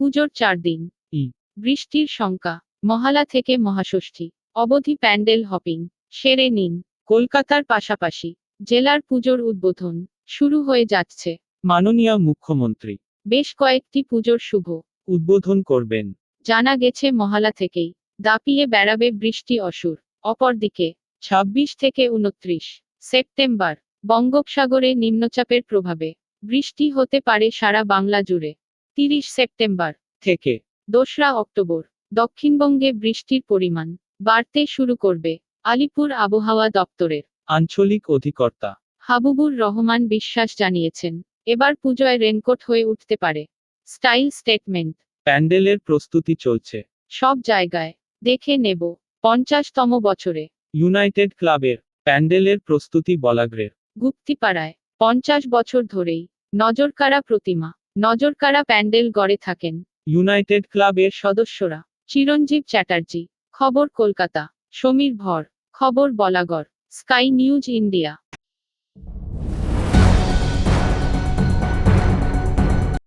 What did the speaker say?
পুজোর চার দিন। বৃষ্টির শঙ্কা মহালা থেকে মহাষষ্ঠী। অবধি প্যান্ডেল হপিং সেরে নিন। কলকাতার পাশাপাশি জেলার পুজোর উদ্বোধন শুরু হয়ে যাচ্ছে। মাননীয় মুখ্যমন্ত্রী। বেশ কয়েকটি পুজোর শুভ উদ্বোধন করবেন। জানা গেছে মহালা থেকেই দাপিয়ে বেড়াবে বৃষ্টি অসুর। অপরদিকে ছাব্বিশ থেকে উনত্রিশ সেপ্টেম্বর বঙ্গোপসাগরে নিম্নচাপের প্রভাবে বৃষ্টি হতে পারে সারা বাংলা জুড়ে। তিরিশ সেপ্টেম্বর থেকে দোসরা অক্টোবর দক্ষিণবঙ্গে বৃষ্টির পরিমাণ বাড়তে শুরু করবে আলিপুর আবহাওয়া দপ্তরের। আঞ্চলিক অধিকর্তা হাবুবুর রহমান বিশ্বাস জানিয়েছেন এবার পুজোয় রেনকোট হয়ে উঠতে পারে। Style statement. প্যান্ডেলের প্রস্তুতি চলছে। সব জায়গায় দেখে নেব পঞ্চাশতম বছরে। ইউনাইটেড ক্লাবের প্যান্ডেলের প্রস্তুতি বলাগ্রের। গুপ্তিপাড়ায় পঞ্চাশ বছর ধরেই নজরকাড়া প্রতিমা। নজরকাড়া প্যান্ডেল গড়ে থাকেন। ইউনাইটেড ক্লাবের সদস্যরা। চিরঞ্জীব চ্যাটার্জি। খবর কলকাতা। সমীর ভর। খবর বলাগড়। Sky news India.